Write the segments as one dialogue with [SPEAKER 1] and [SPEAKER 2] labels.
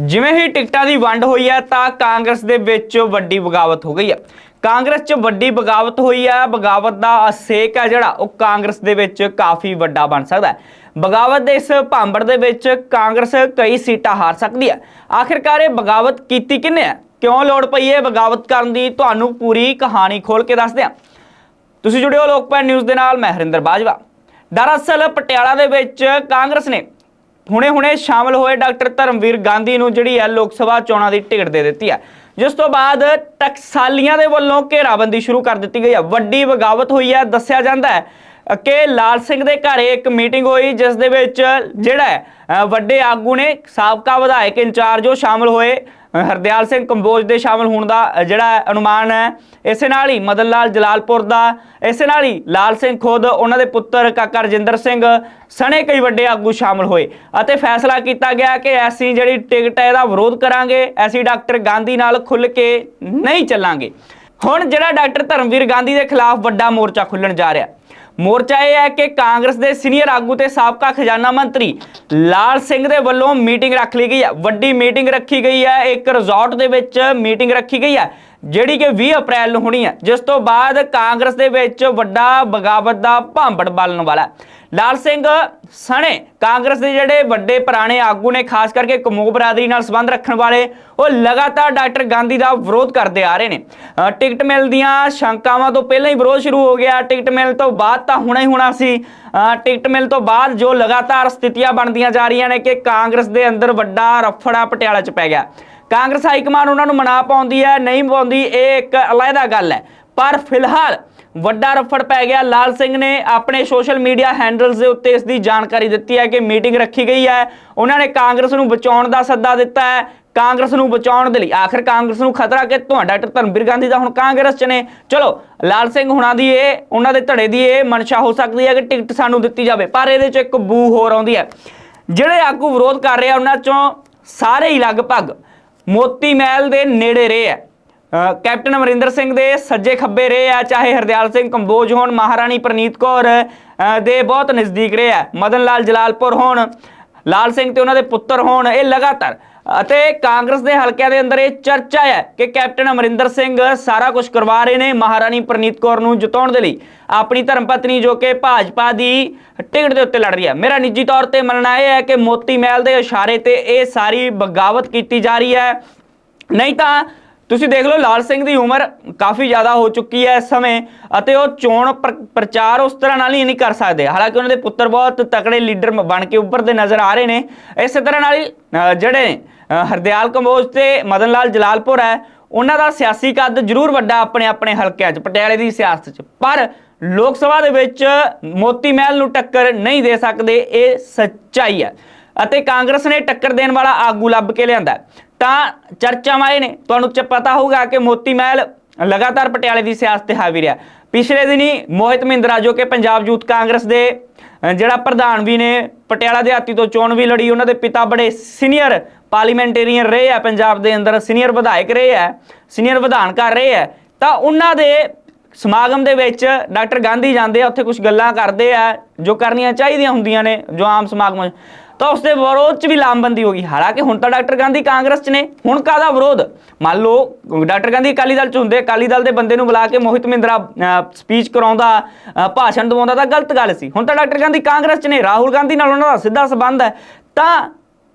[SPEAKER 1] ਜਿਵੇਂ ਹੀ ਟਿਕਟਾਂ ਦੀ ਵੰਡ ਹੋਈ ਹੈ ਤਾਂ ਕਾਂਗਰਸ ਦੇ ਵਿੱਚ ਵੱਡੀ ਬਗਾਵਤ ਹੋ ਗਈ ਹੈ ਕਾਂਗਰਸ 'ਚ ਵੱਡੀ ਬਗਾਵਤ ਹੋਈ ਹੈ ਬਗਾਵਤ ਦਾ ਅਸੇਕ ਹੈ ਜਿਹੜਾ, ਉਹ ਕਾਂਗਰਸ ਦੇ ਵਿੱਚ ਕਾਫੀ ਵੱਡਾ ਬਣ ਸਕਦਾ ਹੈ। ਬਗਾਵਤ ਦੇ ਇਸ ਭਾਂਬੜ ਦੇ ਵਿੱਚ ਕਾਂਗਰਸ ਕਈ ਸੀਟਾਂ ਹਾਰ ਸਕਦੀ ਹੈ ਆਖਿਰਕਾਰ ਇਹ ਬਗਾਵਤ ਕੀਤੀ ਕਿੰਨੇ ਹੈ ਕਿਉਂ ਲੋੜ ਪਈ ਹੈ ਬਗਾਵਤ ਕਰਨ ਦੀ? ਤੁਹਾਨੂੰ ਪੂਰੀ ਕਹਾਣੀ ਖੋਲ ਕੇ ਦੱਸਦੇ ਹਾਂ ਤੁਸੀਂ ਜੁੜਿਓ ਲੋਕਪਾਲ ਨਿਊਜ਼ ਦੇ ਨਾਲ, ਮੈਂ ਹਰਿੰਦਰ ਬਾਜਵਾ। ਦਰਅਸਲ ਪਟਿਆਲਾ ਦੇ ਵਿੱਚ ਕਾਂਗਰਸ ਨੇ ਹੁਣੇ-ਹੁਣੇ ਸ਼ਾਮਲ ਹੋਏ ਡਾਕਟਰ ਧਰਮਵੀਰ ਗਾਂਧੀ ਨੂੰ ਜਿਹੜੀ ਹੈ ਲੋਕ ਸਭਾ ਚੋਣਾਂ ਦੀ ਟਿਕਟ ਦੇ ਦਿੱਤੀ ਹੈ। ਜਿਸ ਤੋਂ ਬਾਅਦ ਟਕਸਾਲੀਆਂ ਦੇ ਵੱਲੋਂ ਘੇਰਾਬੰਦੀ ਸ਼ੁਰੂ ਕਰ ਦਿੱਤੀ ਗਈ ਹੈ। ਵੱਡੀ ਬਗਾਵਤ ਹੋਈ ਹੈ, ਦੱਸਿਆ ਜਾਂਦਾ ਹੈ ਕਿ ਲਾਲ ਸਿੰਘ ਦੇ ਘਰੇ ਇੱਕ ਮੀਟਿੰਗ ਹੋਈ, ਜਿਸ ਦੇ ਵਿੱਚ ਜਿਹੜਾ ਵੱਡੇ ਆਗੂ ਨੇ ਸਾਬਕਾ ਵਿਧਾਇਕ ਇੰਚਾਰਜ ਉਹ ਸ਼ਾਮਲ ਹੋਏ। ਹਰਦਿਆਲ ਸਿੰਘ ਕੰਬੋਜ ਦੇ ਸ਼ਾਮਲ ਹੋਣ ਦਾ ਜਿਹੜਾ ਅਨੁਮਾਨ ਹੈ। ਇਸੇ ਨਾਲ ਹੀ ਮਦਨ ਲਾਲ ਜਲਾਲਪੁਰ ਦਾ, ਇਸੇ ਨਾਲ ਹੀ ਲਾਲ ਸਿੰਘ ਖੁਦ, ਉਹਨਾਂ ਦੇ ਪੁੱਤਰ ਕਾਕਾ ਰਜਿੰਦਰ ਸਿੰਘ, ਸਣੇ ਕਈ ਵੱਡੇ ਆਗੂ ਸ਼ਾਮਲ ਹੋਏ। ਅਤੇ ਫੈਸਲਾ ਕੀਤਾ ਗਿਆ ਕਿ ਐਸੀ ਜਿਹੜੀ ਟਿਕਟ ਹੈ, ਇਹਦਾ ਵਿਰੋਧ ਕਰਾਂਗੇ। ਐਸੀ ਡਾਕਟਰ ਗਾਂਧੀ ਨਾਲ ਖੁੱਲ ਕੇ ਨਹੀਂ ਚੱਲਾਂਗੇ। ਹੁਣ ਜਿਹੜਾ ਡਾਕਟਰ ਧਰਮਵੀਰ ਗਾਂਧੀ ਦੇ ਖਿਲਾਫ ਵੱਡਾ ਮੋਰਚਾ ਖੁੱਲਣ ਜਾ ਰਿਹਾ। ਮੋਰਚਾ ਇਹ ਹੈ ਕਿ ਕਾਂਗਰਸ ਦੇ ਸੀਨੀਅਰ ਆਗੂ ਤੇ ਸਾਬਕਾ ਖਜ਼ਾਨਾ ਮੰਤਰੀ ਲਾਲ ਸਿੰਘ ਦੇ ਵੱਲੋਂ ਮੀਟਿੰਗ ਰੱਖ ਲਈ ਗਈ ਹੈ। ਵੱਡੀ ਮੀਟਿੰਗ ਰੱਖੀ ਗਈ ਹੈ। ਇੱਕ ਰਿਜ਼ੋਰਟ ਦੇ ਵਿੱਚ ਮੀਟਿੰਗ ਰੱਖੀ ਗਈ ਹੈ, ਜਿਹੜੀ ਕਿ 20 ਅਪ੍ਰੈਲ ਨੂੰ ਹੋਣੀ ਹੈ। ਜਿਸ ਤੋਂ ਬਾਅਦ ਕਾਂਗਰਸ ਦੇ ਵਿੱਚ ਵੱਡਾ ਬਗਾਵਤ ਦਾ ਭਾਂਬੜ ਬਲਣ ਵਾਲਾ ਹੈ। ਲਾਲ ਸਿੰਘ ਸਣੇ ਕਾਂਗਰਸ ਦੇ ਜਿਹੜੇ ਵੱਡੇ ਪੁਰਾਣੇ ਆਗੂ ਨੇ, ਖਾਸ ਕਰਕੇ ਕਮੋ ਬਰਾਦਰੀ ਨਾਲ ਸੰਬੰਧ ਰੱਖਣ ਵਾਲੇ, ਉਹ ਲਗਾਤਾਰ ਡਾਕਟਰ ਗਾਂਧੀ ਦਾ ਵਿਰੋਧ ਕਰਦੇ ਆ ਰਹੇ ਨੇ। ਟਿਕਟ ਮਿਲ ਦੀਆਂ ਸ਼ੰਕਾਵਾਂ ਤੋਂ ਪਹਿਲਾਂ ਹੀ ਵਿਰੋਧ ਸ਼ੁਰੂ ਹੋ ਗਿਆ। ਟਿਕਟ ਮਿਲ ਤੋਂ ਬਾਅਦ ਤਾਂ ਹੁਣਾ ਹੀ ਹੋਣਾ ਸੀ। ਟਿਕਟ ਮਿਲ ਤੋਂ ਬਾਅਦ ਜੋ ਲਗਾਤਾਰ ਸਥਿਤੀਆਂ ਬਣਦੀਆਂ ਜਾ ਰਹੀਆਂ ਨੇ ਕਿ ਕਾਂਗਰਸ ਦੇ ਅੰਦਰ ਵੱਡਾ ਰਫੜਾ ਪਟਿਆਲਾ 'ਚ ਪੈ ਗਿਆ। ਕਾਂਗਰਸ ਹਾਈ ਕਮਾਨ ਉਹਨਾਂ ਨੂੰ ਮਨਾ ਪਾਉਂਦੀ ਹੈ, ਨਹੀਂ ਪਾਉਂਦੀ, ਇਹ ਇੱਕ ਅਲੱਗਾ ਗੱਲ ਹੈ। ਪਰ ਫਿਲਹਾਲ ਵੱਡਾ ਰਫੜ ਪੈ ਗਿਆ। ਲਾਲ ਸਿੰਘ ਨੇ ਆਪਣੇ ਸੋਸ਼ਲ ਮੀਡੀਆ ਹੈਂਡਲਸ ਦੇ ਉੱਤੇ ਇਸ ਦੀ ਜਾਣਕਾਰੀ ਦਿੱਤੀ ਹੈ ਕਿ ਮੀਟਿੰਗ ਰੱਖੀ ਗਈ ਹੈ। ਉਹਨਾਂ ਨੇ ਕਾਂਗਰਸ ਨੂੰ ਬਚਾਉਣ ਦਾ ਸੱਦਾ ਦਿੱਤਾ ਹੈ। ਕਾਂਗਰਸ ਨੂੰ ਬਚਾਉਣ ਦੇ ਲਈ ਆਖਿਰ ਕਾਂਗਰਸ ਨੂੰ ਖਤਰਾ ਕਿ ਤੁਹਾਡਾ ਡਾਕਟਰ ਧਰਮਵੀਰ ਗਾਂਧੀ ਦਾ ਹੁਣ ਕਾਂਗਰਸ 'ਚ ਨੇ। ਚਲੋ, ਲਾਲ ਸਿੰਘ ਹੁਣਾਂ ਦੀ ਇਹ, ਉਹਨਾਂ ਦੇ ਧੜੇ ਦੀ ਇਹ ਮਨਸ਼ਾ ਹੋ ਸਕਦੀ ਹੈ ਕਿ ਟਿਕਟ ਸਾਨੂੰ ਦਿੱਤੀ ਜਾਵੇ, ਪਰ ਇਹਦੇ 'ਚ ਇੱਕ ਬੂ ਹੋਰ ਆਉਂਦੀ ਹੈ। ਜਿਹੜੇ ਆਗੂ ਵਿਰੋਧ ਕਰ ਰਹੇ ਆ ਉਹਨਾਂ 'ਚੋਂ ਸਾਰੇ ਹੀ ਲਗਭਗ ਮੋਤੀ ਮਹਿਲ ਦੇ ਨੇੜੇ ਰਹੇ ਆ ਕੈਪਟਨ ਅਮਰਿੰਦਰ ਸਿੰਘ ਦੇ ਸੱਜੇ ਖੱਬੇ ਰਹੇ ਆ, ਚਾਹੇ ਹਰਦਿਆਲ ਸਿੰਘ, ਕੰਬੋਜ ਹੋਣ, ਮਹਾਰਾਣੀ ਪ੍ਰਨੀਤ ਕੌਰ ਦੇ ਬਹੁਤ ਨਜ਼ਦੀਕ ਰਹੇ ਆ। ਮਦਨ ਲਾਲ ਜਲਾਲਪੁਰ ਹੋਣ, ਲਾਲ ਸਿੰਘ ਤੇ ਉਹਨਾਂ ਦੇ ਪੁੱਤਰ ਹੋਣ, ਇਹ ਲਗਾਤਾਰ। ਅਤੇ ਕਾਂਗਰਸ ਦੇ ਹਲਕਿਆਂ ਦੇ ਅੰਦਰ ਇਹ ਚਰਚਾ ਹੈ ਕਿ ਕੈਪਟਨ ਅਮਰਿੰਦਰ ਸਿੰਘ ਸਾਰਾ ਕੁਝ ਕਰਵਾ ਰਹੇ ਨੇ ਮਹਾਰਾਣੀ ਪ੍ਰਨੀਤ ਕੌਰ ਨੂੰ ਜਿਤਾਉਣ ਦੇ ਲਈ। ਆਪਣੀ ਧਰਮ ਪਤਨੀ ਜੋ ਕਿ ਭਾਜਪਾ ਦੀ ਟਿਕਟ ਦੇ ਉੱਤੇ ਲੜ ਰਹੀ ਹੈ। ਮੇਰਾ ਨਿੱਜੀ ਤੌਰ ਤੇ ਮੰਨਣਾ ਇਹ ਹੈ ਕਿ ਮੋਤੀ ਮਹਿਲ ਦੇ ਇਸ਼ਾਰੇ ਤੇ ਇਹ ਸਾਰੀ ਬਗਾਵਤ ਕੀਤੀ ਜਾ ਰਹੀ ਹੈ। ਨਹੀਂ ਤਾਂ ਤੁਸੀਂ ਦੇਖ ਲਓ, ਲਾਲ ਸਿੰਘ ਦੀ ਉਮਰ ਕਾਫੀ ਜ਼ਿਆਦਾ ਹੋ ਚੁੱਕੀ ਹੈ ਇਸ ਸਮੇਂ ਅਤੇ ਉਹ ਚੋਣ ਪ੍ਰ- ਪ੍ਰਚਾਰ ਉਸ ਤਰ੍ਹਾਂ ਨਾਲ ਹੀ ਨਹੀਂ ਕਰ ਸਕਦੇ। ਹਾਲਾਂਕਿ ਉਹਨਾਂ ਦੇ ਪੁੱਤਰ ਬਹੁਤ ਤਕੜੇ ਲੀਡਰ ਬਣ ਕੇ ਉੱਭਰਦੇ ਨਜ਼ਰ ਆ ਰਹੇ ਨੇ। ਇਸੇ ਤਰ੍ਹਾਂ ਨਾਲ ਹੀ ਜਿਹੜੇ ਹਰਦਿਆਲ ਕੰਬੋਜ ਤੇ ਮਦਨ ਲਾਲ ਜਲਾਲਪੁਰ ਹੈ, ਉਹਨਾਂ ਦਾ ਸਿਆਸੀ ਕੱਦ ਜ਼ਰੂਰ ਵੱਡਾ ਆਪਣੇ ਆਪਣੇ ਹਲਕਿਆਂ 'ਚ, ਪਟਿਆਲੇ ਦੀ ਸਿਆਸਤ 'ਚ। ਪਰ ਲੋਕ ਸਭਾ ਦੇ ਵਿੱਚ ਮੋਤੀ ਮਹਿਲ ਨੂੰ ਟੱਕਰ ਨਹੀਂ ਦੇ ਸਕਦੇ, ਇਹ ਸੱਚਾਈ ਹੈ। ਅਤੇ ਕਾਂਗਰਸ ਨੇ ਟੱਕਰ ਦੇਣ ਵਾਲਾ ਆਗੂ ਲੱਭ ਕੇ ਲਿਆਂਦਾ ਤਾਂ ਚਰਚਾਵਾਂ ਇਹ ਨੇ, ਤੁਹਾਨੂੰ ਚ ਪਤਾ ਹੋਊਗਾ ਕਿ ਮੋਤੀ ਮਹਿਲ ਲਗਾਤਾਰ ਪਟਿਆਲੇ ਦੀ ਸਿਆਸਤ ਤੇ ਹਾਵੀ ਰਿਹਾ। ਪਿਛਲੇ ਦਿਨੀ ਮੋਹਿਤ ਮਹਿੰਦਰਾ, ਜੋ ਕਿ ਪੰਜਾਬ ਯੂਥ ਕਾਂਗਰਸ ਦੇ ਜਿਹੜਾ ਪ੍ਰਧਾਨ ਵੀ ਨੇ, ਪਟਿਆਲਾ ਦਿਹਾਤੀ ਤੋਂ ਚੋਣ ਵੀ ਲੜੀ, ਉਹਨਾਂ ਦੇ ਪਿਤਾ ਬੜੇ ਸੀਨੀਅਰ ਪਾਰਲੀਮੈਂਟੇਰੀਅਨ ਰਹੇ ਆ, ਪੰਜਾਬ ਦੇ ਅੰਦਰ ਸੀਨੀਅਰ ਵਿਧਾਇਕ ਰਹੇ ਆ, ਸੀਨੀਅਰ ਵਿਧਾਨਕਾਰ ਰਹੇ ਆ, ਤਾਂ ਉਹਨਾਂ ਦੇ ਸਮਾਗਮ ਦੇ ਵਿੱਚ ਡਾਕਟਰ ਗਾਂਧੀ ਜਾਂਦੇ ਆ, ਉੱਥੇ ਕੁਝ ਗੱਲਾਂ ਕਰਦੇ ਆ, ਜੋ ਕਰਨੀਆਂ ਚਾਹੀਦੀਆਂ ਹੁੰਦੀਆਂ ਨੇ, ਜੋ ਆਮ ਸਮਾਗਮ ਤਾਂ ਉਸ ਦੇ ਵਿਰੋਧ 'ਚ ਵੀ ਲਾਮਬੰਦੀ ਹੋ ਗਈ। ਹਾਲਾਂਕਿ ਹੁਣ ਤਾਂ ਡਾਕਟਰ ਗਾਂਧੀ ਕਾਂਗਰਸ 'ਚ ਨੇ। ਹੁਣ ਕਾਹਦਾ ਵਿਰੋਧ? ਮੰਨ ਲਓ, ਡਾਕਟਰ ਗਾਂਧੀ ਅਕਾਲੀ ਦਲ 'ਚ ਹੁੰਦੇ। ਅਕਾਲੀ ਦਲ ਦੇ ਬੰਦੇ ਨੂੰ ਬੁਲਾ ਕੇ ਮੋਹਿਤ ਮਹਿੰਦਰਾ ਸਪੀਚ ਕਰਾਉਂਦਾ ਭਾਸ਼ਣ ਦਵਾਉਂਦਾ ਤਾਂ ਗਲਤ ਗੱਲ ਸੀ। ਹੁਣ ਤਾਂ ਡਾਕਟਰ ਗਾਂਧੀ ਕਾਂਗਰਸ 'ਚ ਨੇ। ਰਾਹੁਲ ਗਾਂਧੀ ਨਾਲ ਉਹਨਾਂ ਦਾ ਸਿੱਧਾ ਸੰਬੰਧ ਹੈ। ਤਾਂ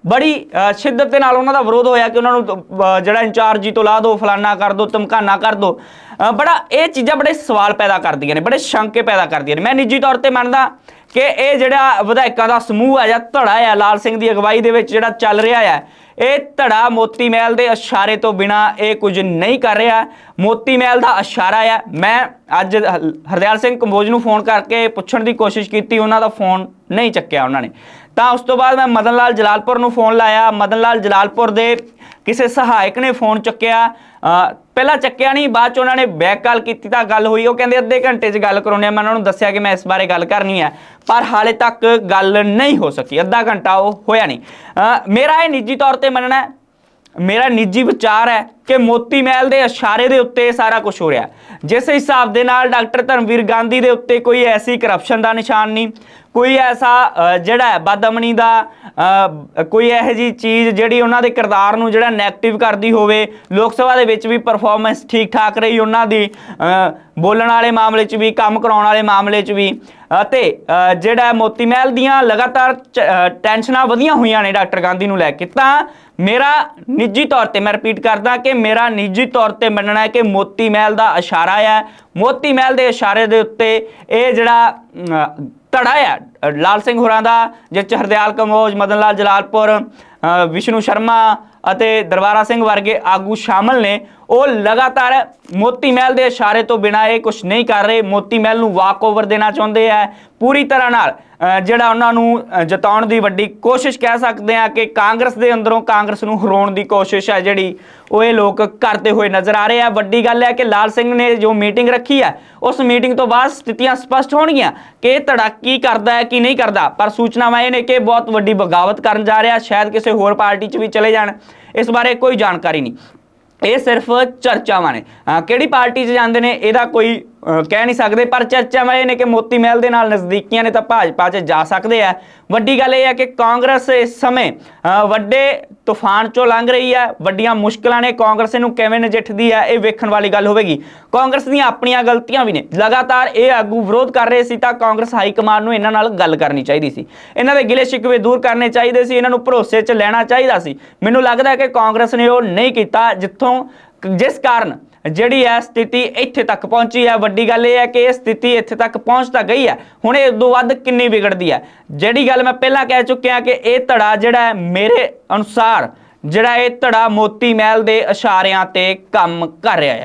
[SPEAKER 1] ਬੜੀ ਸ਼ਿੱਦਤ ਦੇ ਨਾਲ ਉਹਨਾਂ ਦਾ ਵਿਰੋਧ ਹੋਇਆ ਕਿ ਉਹਨਾਂ ਨੂੰ ਜਿਹੜਾ ਇੰਚਾਰਜ ਜੀ ਤੋਂ ਲਾ ਦਿਓ ਫਲਾਨਾ ਕਰ ਦਿਓ ਧਮਕਾਨਾ ਕਰ ਦਿਓ ਬੜਾ, ਇਹ ਚੀਜ਼ਾਂ ਬੜੇ ਸਵਾਲ ਪੈਦਾ ਕਰਦੀਆਂ ਨੇ, ਬੜੇ ਸ਼ੰਕੇ ਪੈਦਾ ਕਰਦੀਆਂ ਨੇ। ਮੈਂ ਨਿੱਜੀ ਤੌਰ ਤੇ ਮੰਨਦਾ ਕਿ ਇਹ ਜਿਹੜਾ ਵਿਧਾਇਕਾਂ ਦਾ ਸਮੂਹ ਆ ਜਾਂ ਧੜਾ ਆ ਲਾਲ ਸਿੰਘ ਦੀ ਅਗਵਾਈ ਦੇ ਵਿੱਚ ਜਿਹੜਾ ਚੱਲ ਰਿਹਾ ਆ ਇਹ ਧੜਾ ਮੋਤੀ ਮਹਿਲ ਦੇ ਇਸ਼ਾਰੇ ਤੋਂ ਬਿਨਾ ਇਹ ਕੁਝ ਨਹੀਂ ਕਰ ਰਿਹਾ। ਮੋਤੀ ਮਹਿਲ ਦਾ ਇਸ਼ਾਰਾ ਆ ਮੈਂ ਅੱਜ ਹ- ਹਰਦਿਆਲ ਸਿੰਘ ਕੰਬੋਜ ਨੂੰ ਫੋਨ ਕਰਕੇ ਪੁੱਛਣ ਦੀ ਕੋਸ਼ਿਸ਼ ਕੀਤੀ, ਉਹਨਾਂ ਦਾ ਫੋਨ ਨਹੀਂ ਚੱਕਿਆ ਉਹਨਾਂ ਨੇ। ਤਾਂ ਉਸ ਤੋਂ ਬਾਅਦ ਮੈਂ ਮਦਨ ਲਾਲ ਜਲਾਲਪੁਰ ਨੂੰ ਫੋਨ ਲਾਇਆ। ਮਦਨ ਲਾਲ ਜਲਾਲਪੁਰ ਦੇ ਕਿਸੇ ਸਹਾਇਕ ਨੇ ਫੋਨ ਚੁੱਕਿਆ ਪਹਿਲਾਂ ਚੱਕਿਆ ਨਹੀਂ, ਬਾਅਦ ਚ ਉਹਨਾਂ ਨੇ ਬੈਕ ਕਾਲ ਕੀਤੀ ਤਾਂ ਗੱਲ ਹੋਈ, ਉਹ ਕਹਿੰਦੇ ਅੱਧੇ ਘੰਟੇ 'ਚ ਗੱਲ ਕਰਾਉਣੀ ਆ, ਮੈਂ ਉਹਨਾਂ ਨੂੰ ਦੱਸਿਆ ਕਿ ਮੈਂ ਇਸ ਬਾਰੇ ਗੱਲ ਕਰਨੀ ਹੈ, ਪਰ ਹਾਲੇ ਤੱਕ ਗੱਲ ਨਹੀਂ ਹੋ ਸਕੀ, ਅੱਧਾ ਘੰਟਾ ਉਹ ਹੋਇਆ ਨਹੀਂ। ਮੇਰਾ ਇਹ ਨਿੱਜੀ ਤੌਰ ਤੇ ਮੰਨਣਾ ਹੈ ਮੇਰਾ ਨਿੱਜੀ ਵਿਚਾਰ ਹੈ ਕਿ ਮੋਤੀ ਮਹਿਲ ਦੇ ਇਸ਼ਾਰੇ ਦੇ ਉੱਤੇ ਸਾਰਾ ਕੁਝ ਹੋ ਰਿਹਾ ਜਿਸ ਹਿਸਾਬ ਦੇ ਨਾਲ ਡਾਕਟਰ ਧਰਮਵੀਰ ਗਾਂਧੀ ਦੇ ਉੱਤੇ ਕੋਈ ਐਸੀ ਕਰਪਸ਼ਨ ਦਾ ਨਿਸ਼ਾਨ ਨਹੀਂ ਕੋਈ ਐਸਾ ਜਿਹੜਾ ਹੈ ਬਦਅਮਨੀ ਦਾ ਕੋਈ ਇਹੋ ਜੀ ਚੀਜ਼ ਜਿਹੜੀ ਉਹਨਾਂ ਦੇ ਕਿਰਦਾਰ ਨੂੰ ਜਿਹੜਾ 네ਗੇਟਿਵ ਕਰਦੀ ਹੋਵੇ ਲੋਕ ਸਭਾ ਦੇ ਵਿੱਚ ਵੀ ਪਰਫਾਰਮੈਂਸ ਠੀਕ ਠਾਕ ਰਹੀ ਉਹਨਾਂ ਦੀ ਬੋਲਣ ਵਾਲੇ ਮਾਮਲੇ 'ਚ ਵੀ ਕੰਮ ਕਰਾਉਣ ਵਾਲੇ ਮਾਮਲੇ 'ਚ ਵੀ ਅਤੇ ਜਿਹੜਾ ਮੋਤੀ ਮਹਿਲ ਦੀਆਂ ਲਗਾਤਾਰ ਚ- ਅ, ਟੈਨਸ਼ਨਾਂ ਵਧੀਆਂ ਹੋਈਆਂ ਨੇ ਡਾਕਟਰ ਗਾਂਧੀ ਨੂੰ ਲੈ ਕੇ ਤਾਂ ਮੇਰਾ ਨਿੱਜੀ ਤੌਰ ਤੇ ਮੈਂ ਰਿਪੀਟ ਕਰਦਾ ਕਿ ਮੇਰਾ ਨਿੱਜੀ ਤੌਰ ਤੇ ਮੰਨਣਾ ਹੈ ਕਿ ਮੋਤੀ ਮਹਿਲ ਦਾ ਇਸ਼ਾਰਾ ਹੈ ਮੋਤੀ ਮਹਿਲ ਦੇ ਇਸ਼ਾਰੇ ਦੇ ਉੱਤੇ ਇਹ ਜਿਹੜਾ ਧੜਾ ਹੈ ਲਾਲ ਸਿੰਘ ਹੋਰਾਂ ਦਾ ਜਿਸ 'ਚ ਹਰਦਿਆਲ ਕਮੋਜ ਮਦਨ ਲਾਲ ਜਲਾਲਪੁਰ ਅ, ਵਿਸ਼ਨੂੰ ਸ਼ਰਮਾ ਅਤੇ ਦਰਬਾਰਾ ਸਿੰਘ ਵਰਗੇ ਆਗੂ ਸ਼ਾਮਲ ਨੇ। ਉਹ ਲਗਾਤਾਰ ਮੋਤੀ ਮਹਿਲ ਦੇ ਇਸ਼ਾਰੇ ਤੋਂ ਬਿਨਾਂ ਇਹ ਕੁਝ ਨਹੀਂ ਕਰ ਰਹੇ। ਮੋਤੀ ਮਹਿਲ ਨੂੰ ਵਾਕ ਓਵਰ ਦੇਣਾ ਚਾਹੁੰਦੇ ਆ। ਪੂਰੀ ਤਰ੍ਹਾਂ ਨਾਲ ਜਿਹੜਾ ਉਹਨਾਂ ਨੂੰ ਜਤਾਉਣ ਦੀ ਵੱਡੀ ਕੋਸ਼ਿਸ਼ ਕਹਿ ਸਕਦੇ ਆ ਕਿ ਕਾਂਗਰਸ ਦੇ ਅੰਦਰੋਂ ਕਾਂਗਰਸ ਨੂੰ ਹਰਾਉਣ ਦੀ ਕੋਸ਼ਿਸ਼ ਹੈ ਜਿਹੜੀ ਉਹ ਇਹ ਲੋਕ ਕਰਦੇ ਹੋਏ ਨਜ਼ਰ ਆ ਰਹੇ ਆ। ਵੱਡੀ ਗੱਲ ਹੈ ਕਿ ਲਾਲ ਸਿੰਘ ਨੇ ਜੋ ਮੀਟਿੰਗ ਰੱਖੀ ਹੈ, ਉਸ ਮੀਟਿੰਗ ਤੋਂ ਬਾਅਦ ਸਥਿਤੀਆਂ ਸਪਸ਼ਟ ਹੋਣਗੀਆਂ ਕਿ ਇਹ ਧੜਾ ਕੀ ਕਰਦਾ ਹੈ ਕੀ ਨਹੀਂ ਕਰਦਾ। ਪਰ ਸੂਚਨਾਵਾਂ ਇਹ ਨੇ ਕਿ ਬਹੁਤ ਵੱਡੀ ਬਗਾਵਤ ਕਰਨ ਜਾ ਰਿਹਾ, ਸ਼ਾਇਦ ਕਿਸੇ ਹੋਰ ਪਾਰਟੀ 'ਚ ਵੀ ਚਲੇ ਜਾਣ। ਇਸ ਬਾਰੇ ਕੋਈ ਜਾਣਕਾਰੀ ਨਹੀਂ। ਇਹ ਸਿਰਫ ਚਰਚਾਵਾਂ ਨੇ। ਕਿਹੜੀ ਪਾਰਟੀ 'ਚ ਜਾਂਦੇ ਨੇ, ਇਹਦਾ ਕੋਈ ਕਹਿ ਨਹੀਂ ਸਕਦੇ, ਪਰ ਚਰਚਾਵਾਂ ਇਹ ਨੇ ਕਿ ਮੋਤੀ ਮਹਿਲ ਦੇ ਨਾਲ ਨਜ਼ਦੀਕੀਆਂ ਨੇ ਤਾਂ ਭਾਜਪਾ 'ਚ ਜਾ ਸਕਦੇ ਆ। ਵੱਡੀ ਗੱਲ ਇਹ ਹੈ ਕਿ ਕਾਂਗਰਸ ਇਸ ਸਮੇਂ ਵੱਡੇ ਤੂਫਾਨ 'ਚੋਂ ਲੰਘ ਰਹੀ ਹੈ ਵੱਡੀਆਂ ਮੁਸ਼ਕਲਾਂ ਨੇ ਕਾਂਗਰਸ ਨੂੰ ਕਿਵੇਂ ਨਜਿੱਠਦੀ ਹੈ ਇਹ ਵੇਖਣ ਵਾਲੀ ਗੱਲ ਹੋਵੇਗੀ। ਕਾਂਗਰਸ ਦੀਆਂ ਆਪਣੀਆਂ ਗਲਤੀਆਂ ਵੀ ਨੇ। ਲਗਾਤਾਰ ਇਹ ਆਗੂ ਵਿਰੋਧ ਕਰ ਰਹੇ ਸੀ ਤਾਂ ਕਾਂਗਰਸ ਹਾਈ ਕਮਾਂਡ ਨੂੰ ਇਹਨਾਂ ਨਾਲ ਗੱਲ ਕਰਨੀ ਚਾਹੀਦੀ ਸੀ। ਇਹਨਾਂ ਦੇ ਗਿਲੇ ਸ਼ਿਕਵੇ ਦੂਰ ਕਰਨੇ ਚਾਹੀਦੇ ਸੀ, ਇਹਨਾਂ ਨੂੰ ਭਰੋਸੇ 'ਚ ਲੈਣਾ ਚਾਹੀਦਾ ਸੀ। ਮੈਨੂੰ ਲੱਗਦਾ ਹੈ ਕਿ ਕਾਂਗਰਸ ਨੇ ਉਹ ਨਹੀਂ ਕੀਤਾ, ਜਿੱਥੋਂ, ਜਿਸ ਕਾਰਨ ਜਿਹੜੀ ਹੈ ਸਥਿਤੀ ਇੱਥੇ ਤੱਕ ਪਹੁੰਚੀ ਹੈ, ਵੱਡੀ ਗੱਲ ਇਹ ਹੈ ਕਿ ਇਹ ਸਥਿਤੀ ਇੱਥੇ ਤੱਕ ਪਹੁੰਚ ਤਾਂ ਗਈ ਹੈ। ਹੁਣ ਇਹ ਤੋਂ ਵੱਧ ਕਿੰਨੀ ਵਿਗੜਦੀ ਹੈ? ਜਿਹੜੀ ਗੱਲ ਮੈਂ ਪਹਿਲਾਂ ਕਹਿ ਚੁੱਕਿਆ ਕਿ ਇਹ ਧੜਾ ਜਿਹੜਾ ਮੇਰੇ ਅਨੁਸਾਰ ਜਿਹੜਾ ਇਹ ਧੜਾ ਮੋਤੀ ਮਹਿਲ ਦੇ ਇਸ਼ਾਰਿਆਂ ਤੇ ਕੰਮ ਕਰ ਰਿਹਾ ਹੈ।